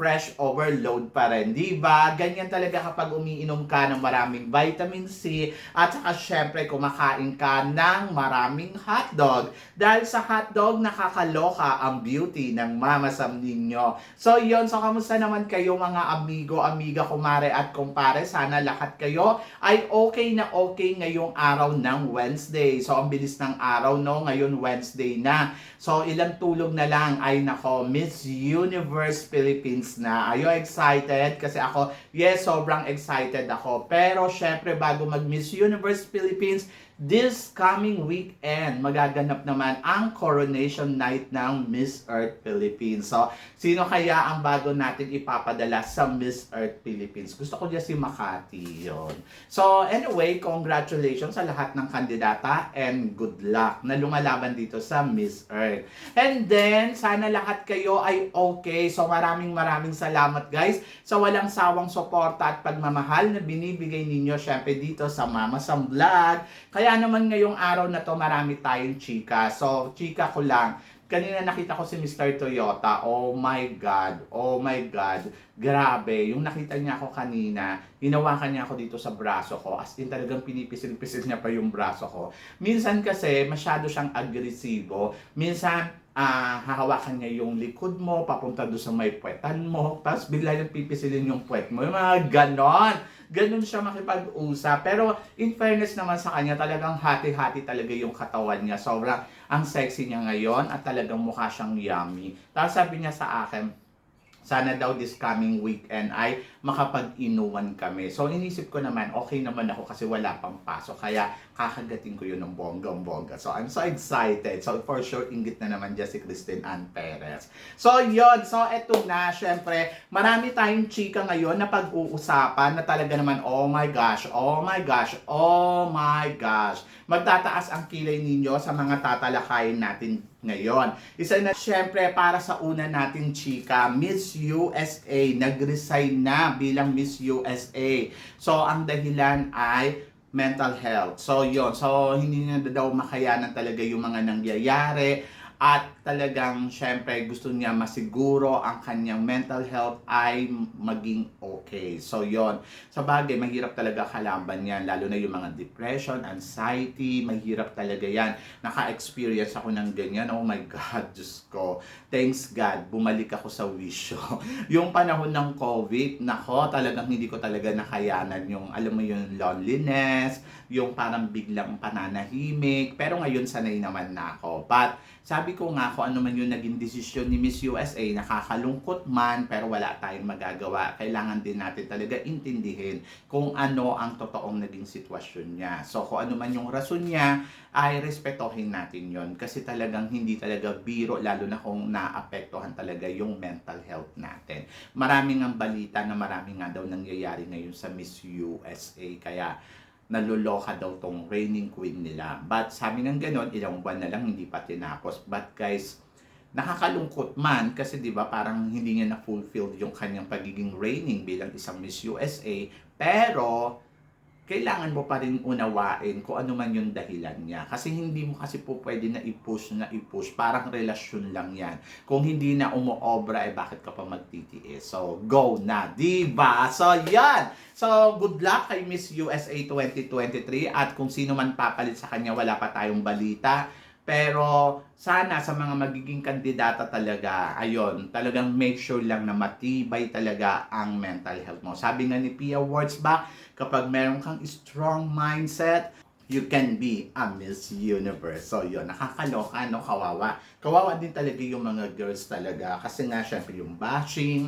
fresh overload pa rin, di ba? Ganyan talaga kapag umiinom ka ng maraming vitamin C at saka syempre kumakain ka ng maraming hotdog. Dahil sa hotdog, nakakaloka ang beauty ng Mama Sam ninyo. So yun, so kamusta naman kayo mga amigo, amiga, kumare at kumpare? Sana lahat kayo ay okay na okay ngayong araw ng Wednesday. So ang bilis ng araw, no? Ngayon Wednesday na. So ilang tulog na lang ay nako, Miss Universe Philippines na. Are you excited? Kasi ako, yes, sobrang excited ako. Pero syempre, bago mag Miss Universe Philippines, this coming weekend, magaganap naman ang coronation night ng Miss Earth Philippines. So, sino kaya ang bago natin ipapadala sa Miss Earth Philippines? Gusto ko dyan si Makati yon. So, anyway, congratulations sa lahat ng kandidata and good luck na lumalaban dito sa Miss Earth. And then, sana lahat kayo ay okay. So, maraming maraming salamat guys sa walang sawang suporta at pagmamahal na binibigay ninyo syempre dito sa Mama Sam Vlog. Kaya naman ngayong araw na to marami tayong chika. So, chika ko lang. Kanina nakita ko si Mr. Toyota. Oh my God. Oh my God. Grabe. Yung nakita niya ako kanina, hinawakan niya ako dito sa braso ko. As in talagang pinipisil-pisil niya pa yung braso ko. Minsan kasi masyado siyang agresibo. Minsan ah hahawakan niya yung likod mo, papunta doon sa may puwetan mo, tapos bigla yung pipisilin yung puwet mo. Yung mga ganon. Ganon siya makipag-usap. Pero in fairness naman sa kanya, talagang hati-hati talaga yung katawan niya. Sobrang ang sexy niya ngayon at talagang mukha siyang yummy. Tapos sabi niya sa akin, sana daw this coming weekend ay makapag-inuman kami. So, inisip ko naman, okay naman ako kasi wala pang pasok. Kaya, kakagating ko yun ng bonggang-bongga. So, I'm so excited. So, for sure, ingit na naman dyan si Christine Ann Perez. So, yon So, eto na. Syempre, marami tayong chika ngayon na pag-uusapan na talaga naman, oh my gosh, oh my gosh, oh my gosh. Magtataas ang kilay ninyo sa mga tatalakayin natin ngayon. Isa na syempre para sa una natin chika, Miss USA nag-resign na bilang Miss USA. So ang dahilan ay mental health. So yon So hindi na daw makayanan talaga yung mga nangyayari at talagang syempre gusto niya masiguro ang kanyang mental health ay maging okay. So yon Sa bagay, mahirap talaga kalaban yan. Lalo na yung mga depression, anxiety, mahirap talaga yan. Naka-experience ako ng ganyan. Oh my God, Diyos ko. Thanks God, bumalik ako sa wisyo. yung panahon ng COVID, nako, talagang hindi ko talaga nakayanan yung, alam mo yung loneliness, yung parang biglang pananahimik. Pero ngayon, sanay naman na ako. But, sabi ko nga, kung ano man yung naging desisyon ni Miss USA, nakakalungkot man, pero wala tayong magagawa. Kailangan din natin talaga intindihin kung ano ang totoong naging sitwasyon niya. So, kung ano man yung rason niya, ay respetohin natin yon Kasi talagang hindi talaga biro, lalo na kung naapektuhan talaga yung mental health natin. Maraming ang balita na maraming nga daw nangyayari ngayon sa Miss USA. Kaya, naluloka daw tong reigning queen nila. But sabi ng ganon, ilang buwan na lang hindi pa tinapos. But guys, nakakalungkot man kasi 'di ba parang hindi niya na fulfilled yung kanyang pagiging reigning bilang isang Miss USA pero kailangan mo pa rin unawain kung ano man yung dahilan niya. Kasi hindi mo kasi po pwede na i-push na i-push. Parang relasyon lang yan. Kung hindi na umuobra, eh bakit ka pa magtitiis? So, go na. Diba? So, yan. So, good luck kay Miss USA 2023. At kung sino man papalit sa kanya, wala pa tayong balita. Pero sana sa mga magiging kandidata talaga, ayon, talagang make sure lang na matibay talaga ang mental health mo. Sabi nga ni Pia Wurzbach, kapag meron kang strong mindset, you can be a Miss Universe. So yun, nakakaloka, no? Kawawa. Kawawa din talaga yung mga girls talaga. Kasi nga, syempre, yung bashing,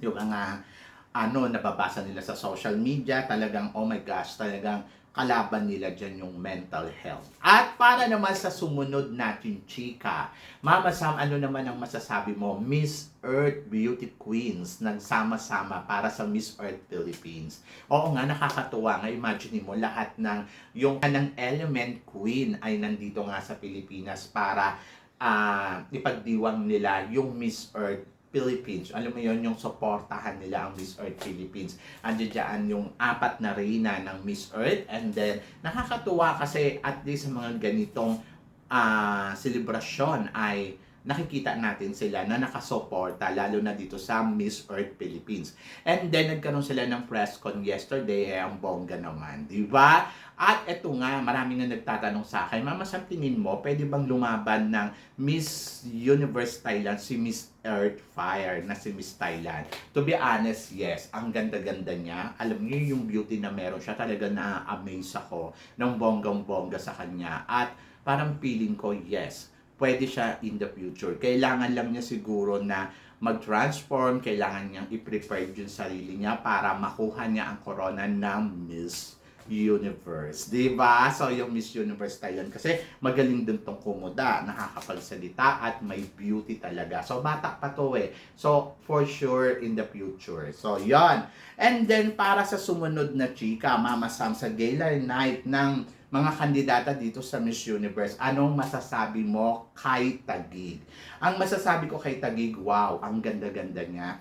yung mga ano, nababasa nila sa social media, talagang, oh my gosh, talagang kalaban nila dyan yung mental health. At para naman sa sumunod natin, chika, Mama Sam, ano naman ang masasabi mo? Miss Earth Beauty Queens nagsama-sama para sa Miss Earth Philippines. Oo nga, nakakatuwa nga. Imagine mo, lahat ng yung ng Element Queen ay nandito nga sa Pilipinas para ah, ipagdiwang nila yung Miss Earth Philippines. Alam mo yon yung supportahan nila ang Miss Earth Philippines. Andiyan dyan yung apat na reyna ng Miss Earth. And then, nakakatuwa kasi at least sa mga ganitong ah selebrasyon ay nakikita natin sila na nakasuporta lalo na dito sa Miss Earth Philippines. And then nagkaroon sila ng press con yesterday, eh, ang bongga naman, di ba? At eto nga, marami nga nagtatanong sa akin, Mama, sa tingin mo, pwede bang lumaban ng Miss Universe Thailand si Miss Earth Fire na si Miss Thailand? To be honest, yes. Ang ganda-ganda niya. Alam niyo yung beauty na meron siya. Talaga na-amaze ako ng bonggang-bongga sa kanya. At parang feeling ko, yes, pwede siya in the future. Kailangan lang niya siguro na mag-transform, kailangan niyang i-prepare yung sarili niya para makuha niya ang corona ng Miss Universe. Di ba? So, yung Miss Universe Thailand kasi magaling din tong kumuda, nakakapagsalita at may beauty talaga. So, bata pa to eh. So, for sure in the future. So, yon And then, para sa sumunod na chika, Mama Sam, sa gala night ng mga kandidata dito sa Miss Universe, anong masasabi mo kay Tagig? Ang masasabi ko kay Tagig, wow, ang ganda-ganda niya.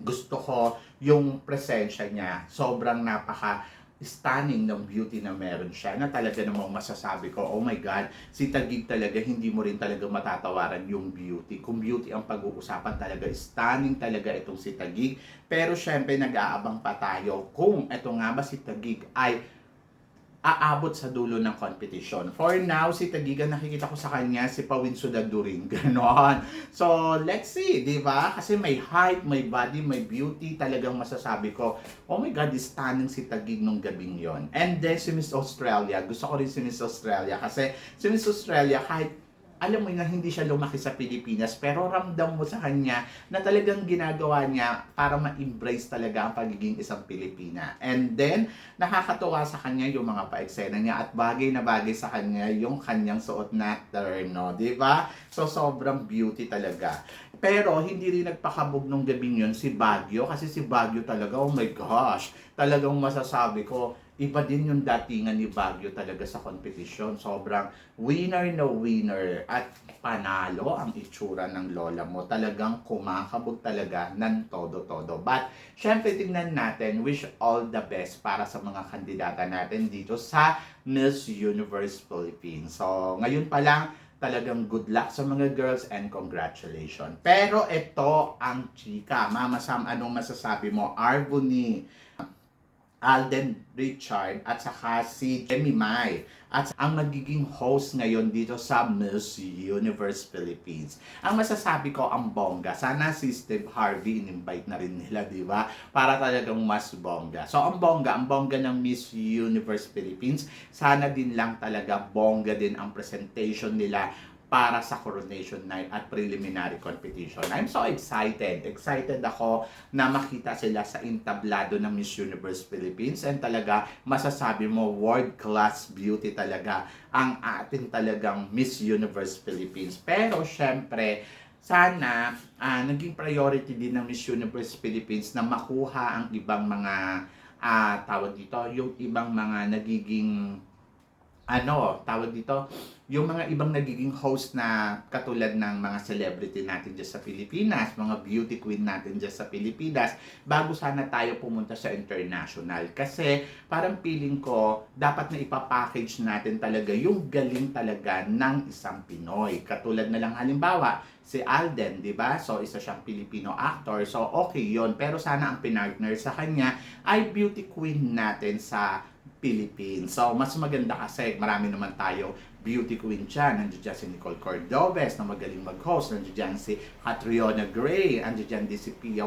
Gusto ko yung presensya niya. Sobrang napaka stunning ng beauty na meron siya na talaga namang masasabi ko, oh my God, si Tagig talaga, hindi mo rin talaga matatawaran yung beauty. Kung beauty ang pag-uusapan talaga, stunning talaga itong si Tagig. Pero syempre, nag-aabang pa tayo kung ito nga ba si Tagig ay aabot sa dulo ng competition. For now, si Tagigan nakikita ko sa kanya si Pawin Sudadurin. Ganon. So, let's see, di ba? Kasi may height, may body, may beauty. Talagang masasabi ko, oh my God, stunning si Tagig nung gabing yon. And then, si Miss Australia. Gusto ko rin si Miss Australia. Kasi si Miss Australia, kahit alam mo na hindi siya lumaki sa Pilipinas pero ramdam mo sa kanya na talagang ginagawa niya para ma-embrace talaga ang pagiging isang Pilipina. And then, nakakatuwa sa kanya yung mga pa-eksena niya at bagay na bagay sa kanya yung kanyang suot na terno, di ba? So, sobrang beauty talaga. Pero, hindi rin nagpakabog nung gabing yun si Baguio kasi si Baguio talaga, oh my gosh, talagang masasabi ko, iba din yung datingan ni Baguio talaga sa competition. Sobrang winner na winner at panalo ang itsura ng lola mo. Talagang kumakabog talaga ng todo-todo. But, syempre tingnan natin, wish all the best para sa mga kandidata natin dito sa Miss Universe Philippines. So, ngayon pa lang, talagang good luck sa mga girls and congratulations. Pero ito ang chika. Mama Sam, anong masasabi mo? Arbony, Alden Richard at saka si Demi Mai at ang magiging host ngayon dito sa Miss Universe Philippines. Ang masasabi ko ang bongga. Sana si Steve Harvey in-invite na rin nila, di ba? Para talagang mas bongga. So ang bongga, ang bongga ng Miss Universe Philippines, sana din lang talaga bongga din ang presentation nila para sa coronation night at preliminary competition. I'm so excited. Excited ako na makita sila sa entablado ng Miss Universe Philippines and talaga masasabi mo world class beauty talaga ang atin talagang Miss Universe Philippines. Pero syempre, sana ah, naging priority din ng Miss Universe Philippines na makuha ang ibang mga ah, tawag dito, yung ibang mga nagiging ano, tawag dito, yung mga ibang nagiging host na katulad ng mga celebrity natin dyan sa Pilipinas, mga beauty queen natin dyan sa Pilipinas, bago sana tayo pumunta sa international. Kasi parang feeling ko, dapat na ipapackage natin talaga yung galing talaga ng isang Pinoy. Katulad na lang halimbawa, si Alden, di ba? So, isa siyang Filipino actor. So, okay yon Pero sana ang pinartner sa kanya ay beauty queen natin sa Philippines. So, mas maganda kasi marami naman tayo beauty queen dyan. Nandiyan dyan si Nicole Cordobes na magaling mag-host. Nandiyan dyan si Catriona Gray. Nandiyan dyan din si Pia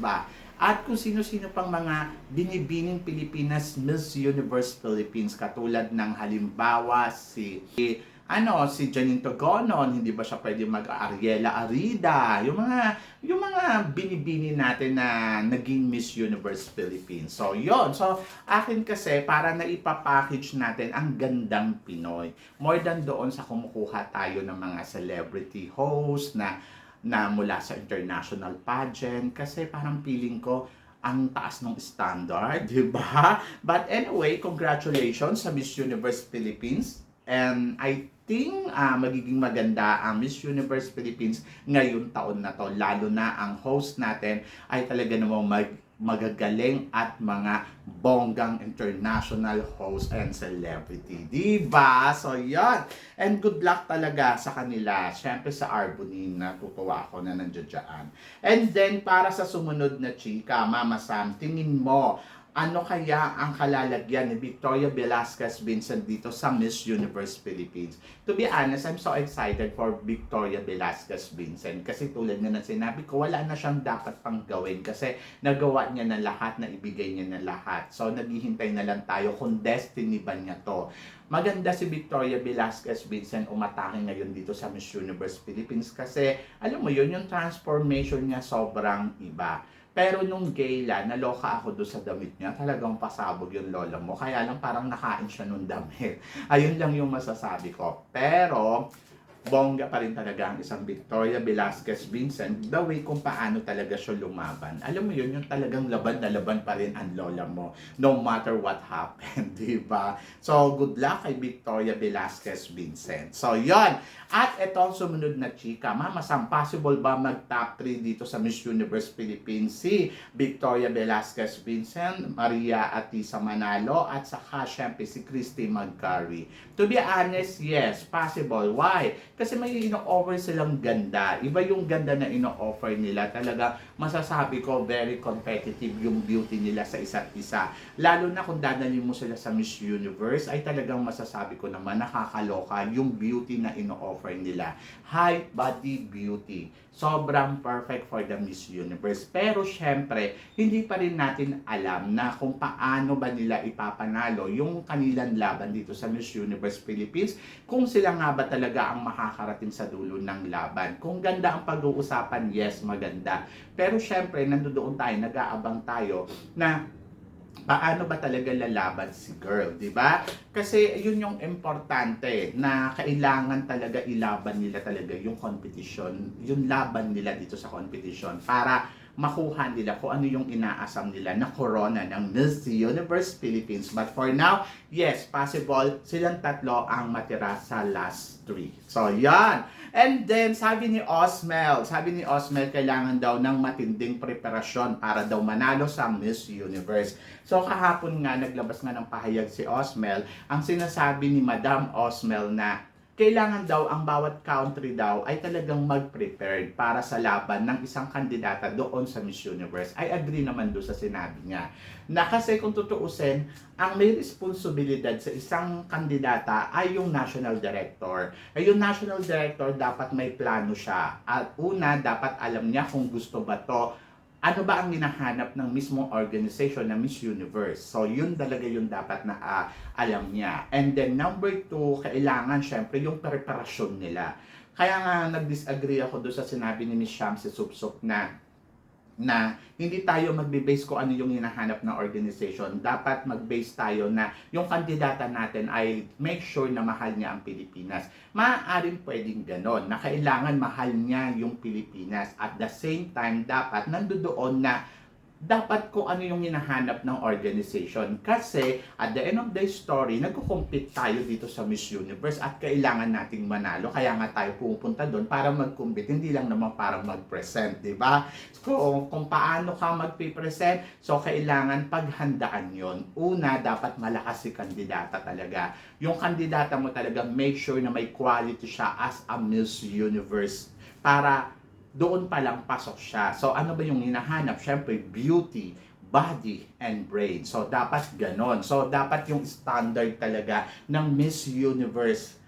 ba? At kung sino-sino pang mga binibining Pilipinas Miss Universe Philippines katulad ng halimbawa si ano, si Janine Togonon, hindi ba siya pwede mag-Ariela Arida, yung mga, yung mga binibini natin na naging Miss Universe Philippines. So, yon So, akin kasi, para na ipapackage natin ang gandang Pinoy. More than doon sa kumukuha tayo ng mga celebrity host na na mula sa international pageant kasi parang feeling ko ang taas ng standard, di ba? But anyway, congratulations sa Miss Universe Philippines. And I think ah, magiging maganda ang Miss Universe Philippines ngayon taon na to. Lalo na ang host natin ay talaga namang mag magagaling at mga bonggang international host and celebrity. Diba? So, yan. And good luck talaga sa kanila. Siyempre sa Arbonin, natutuwa ako na nandiyan. And then, para sa sumunod na chika, Mama Sam, tingin mo, ano kaya ang kalalagyan ni Victoria Velasquez Vincent dito sa Miss Universe Philippines? To be honest, I'm so excited for Victoria Velasquez Vincent kasi tulad nga ng sinabi ko, wala na siyang dapat pang gawin kasi nagawa niya na lahat, na ibigay niya na lahat. So, naghihintay na lang tayo kung destiny ba niya to. Maganda si Victoria Velasquez Vincent umatake ngayon dito sa Miss Universe Philippines kasi alam mo yun, yung transformation niya sobrang iba. Pero nung gala, naloka ako doon sa damit niya. Talagang pasabog yung lola mo. Kaya lang parang nakain siya nung damit. Ayun lang yung masasabi ko. Pero, bongga pa rin talaga ang isang Victoria Velasquez Vincent the way kung paano talaga siya lumaban. Alam mo yun, yung talagang laban na laban pa rin ang lola mo no matter what happened, di ba? So, good luck kay Victoria Velasquez Vincent. So, yon At ito ang sumunod na chika. Mama, Sam, possible ba mag-top 3 dito sa Miss Universe Philippines si Victoria Velasquez Vincent, Maria Atisa Manalo, at saka syempre si Christy Magcari? To be honest, yes, possible. Why? Kasi may ino-offer silang ganda. Iba yung ganda na ino-offer nila. Talaga, masasabi ko, very competitive yung beauty nila sa isa't isa. Lalo na kung dadalhin mo sila sa Miss Universe, ay talagang masasabi ko naman, nakakaloka yung beauty na ino-offer nila. High body beauty. Sobrang perfect for the Miss Universe. Pero syempre, hindi pa rin natin alam na kung paano ba nila ipapanalo yung kanilang laban dito sa Miss Universe Philippines. Kung sila nga ba talaga ang makakarating sa dulo ng laban. Kung ganda ang pag-uusapan, yes, maganda. Pero syempre, nandoon tayo, nag-aabang tayo na paano ba talaga lalaban si girl, di ba? Kasi yun yung importante na kailangan talaga ilaban nila talaga yung competition, yung laban nila dito sa competition para makuha nila kung ano yung inaasam nila na corona ng Miss Universe Philippines. But for now, yes, possible silang tatlo ang matira sa last three. So, yan. And then, sabi ni Osmel, sabi ni Osmel, kailangan daw ng matinding preparasyon para daw manalo sa Miss Universe. So, kahapon nga, naglabas nga ng pahayag si Osmel, ang sinasabi ni Madam Osmel na kailangan daw ang bawat country daw ay talagang mag-prepared para sa laban ng isang kandidata doon sa Miss Universe. I agree naman doon sa sinabi niya. Na kasi kung tutuusin, ang may responsibilidad sa isang kandidata ay yung national director. Ay yung national director dapat may plano siya. At una, dapat alam niya kung gusto ba to ano ba ang hinahanap ng mismong organization na Miss Universe. So, yun talaga yung dapat na ah, alam niya. And then, number two, kailangan syempre yung preparasyon nila. Kaya nga, nag-disagree ako doon sa sinabi ni Miss Shamsi Supsup na na hindi tayo magbe-base kung ano yung hinahanap ng organization. Dapat mag-base tayo na yung kandidata natin ay make sure na mahal niya ang Pilipinas. Maaaring pwedeng ganon, na kailangan mahal niya yung Pilipinas. At the same time, dapat nandoon na dapat kung ano yung hinahanap ng organization. Kasi, at the end of the story, nagko-compete tayo dito sa Miss Universe at kailangan nating manalo. Kaya nga tayo pupunta doon para mag-compete, hindi lang naman para mag-present, di ba? So, kung paano ka mag-present, so kailangan paghandaan yon. Una, dapat malakas si kandidata talaga. Yung kandidata mo talaga, make sure na may quality siya as a Miss Universe para doon pa lang pasok siya. So ano ba yung hinahanap? Siyempre, beauty, body, and brain. So dapat ganon. So dapat yung standard talaga ng Miss Universe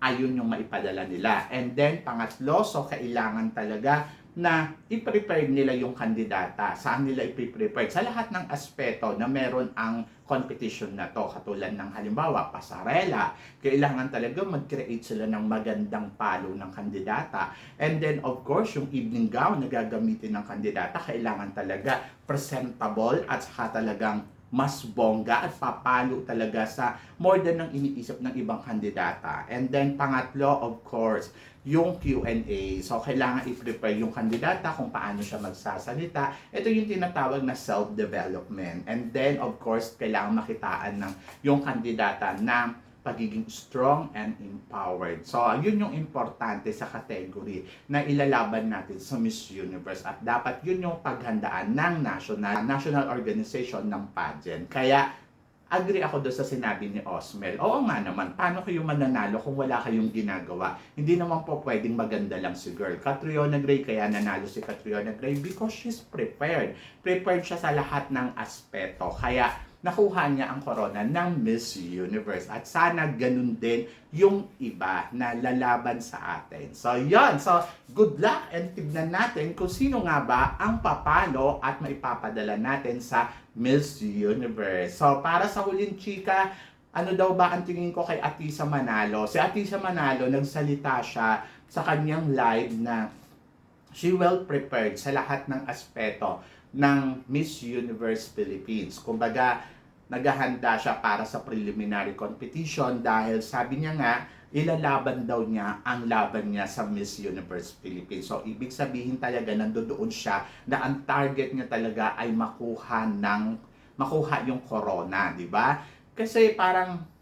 ayun yung maipadala nila. And then, pangatlo, so kailangan talaga na i-prepare nila yung kandidata. Saan nila i-prepare? Sa lahat ng aspeto na meron ang competition na to. Katulad ng halimbawa, pasarela. Kailangan talaga mag-create sila ng magandang palo ng kandidata. And then, of course, yung evening gown na gagamitin ng kandidata, kailangan talaga presentable at saka talagang mas bongga at papalo talaga sa more than ang iniisip ng ibang kandidata. And then pangatlo, of course, yung Q&A. So, kailangan i-prepare yung kandidata kung paano siya magsasalita. Ito yung tinatawag na self-development. And then, of course, kailangan makitaan ng yung kandidata na pagiging strong and empowered. So, yun yung importante sa category na ilalaban natin sa Miss Universe at dapat yun yung paghandaan ng national national organization ng pageant. Kaya agree ako doon sa sinabi ni Osmel. Oo nga naman, paano kayo mananalo kung wala kayong ginagawa? Hindi naman po pwedeng maganda lang si girl. Catriona Gray, kaya nanalo si Catriona Gray because she's prepared. Prepared siya sa lahat ng aspeto. Kaya nakuha niya ang corona ng Miss Universe. At sana ganun din yung iba na lalaban sa atin. So, yon So, good luck and tignan natin kung sino nga ba ang papalo at maipapadala natin sa Miss Universe. So, para sa huling chika, ano daw ba ang tingin ko kay Atisa Manalo? Si Atisa Manalo, nagsalita siya sa kanyang live na she well prepared sa lahat ng aspeto ng Miss Universe Philippines. Kumbaga, naghahanda siya para sa preliminary competition dahil sabi niya nga, ilalaban daw niya ang laban niya sa Miss Universe Philippines. So, ibig sabihin talaga, nandoon siya na ang target niya talaga ay makuha ng makuha yung corona, di ba? Kasi parang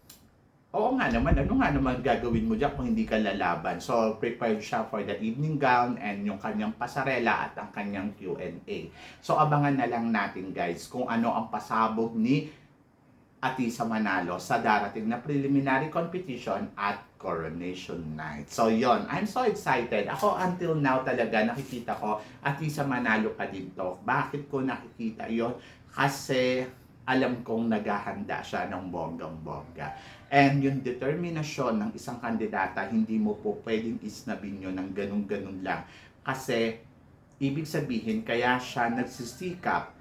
Oo nga naman, ano nga naman gagawin mo dyan kung hindi ka lalaban? So, prepared siya for the evening gown and yung kanyang pasarela at ang kanyang Q&A. So, abangan na lang natin guys kung ano ang pasabog ni Atisa Manalo sa darating na preliminary competition at Coronation Night. So, yon I'm so excited. Ako until now talaga nakikita ko Atisa Manalo pa dito. Bakit ko nakikita yon Kasi alam kong naghahanda siya ng bonggang-bongga. And yung determinasyon ng isang kandidata, hindi mo po pwedeng isnabin yun ng ganun-ganun lang. Kasi, ibig sabihin, kaya siya nagsisikap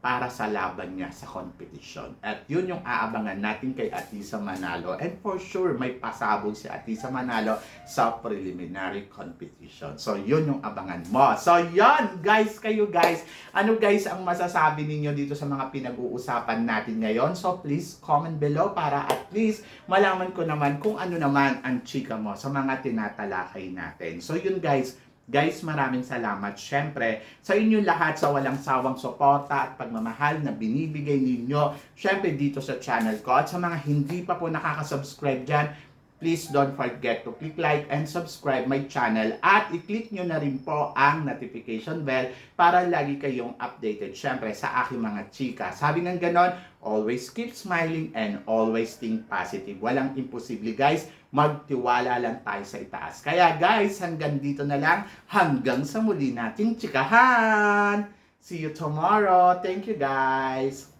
para sa laban niya sa competition. At yun yung aabangan natin kay Atisa Manalo. And for sure, may pasabog si Atisa Manalo sa preliminary competition. So, yun yung abangan mo. So, yun, guys, kayo guys. Ano guys ang masasabi ninyo dito sa mga pinag-uusapan natin ngayon? So, please comment below para at least malaman ko naman kung ano naman ang chika mo sa mga tinatalakay natin. So, yun guys, Guys, maraming salamat. Siyempre, sa inyo lahat sa walang sawang suporta at pagmamahal na binibigay ninyo, siyempre dito sa channel ko. At sa mga hindi pa po nakaka-subscribe dyan, please don't forget to click like and subscribe my channel at i-click nyo na rin po ang notification bell para lagi kayong updated syempre sa aking mga chika. Sabi ng ganon, always keep smiling and always think positive. Walang imposible guys, magtiwala lang tayo sa itaas. Kaya guys, hanggang dito na lang. Hanggang sa muli nating tsikahan! See you tomorrow. Thank you guys.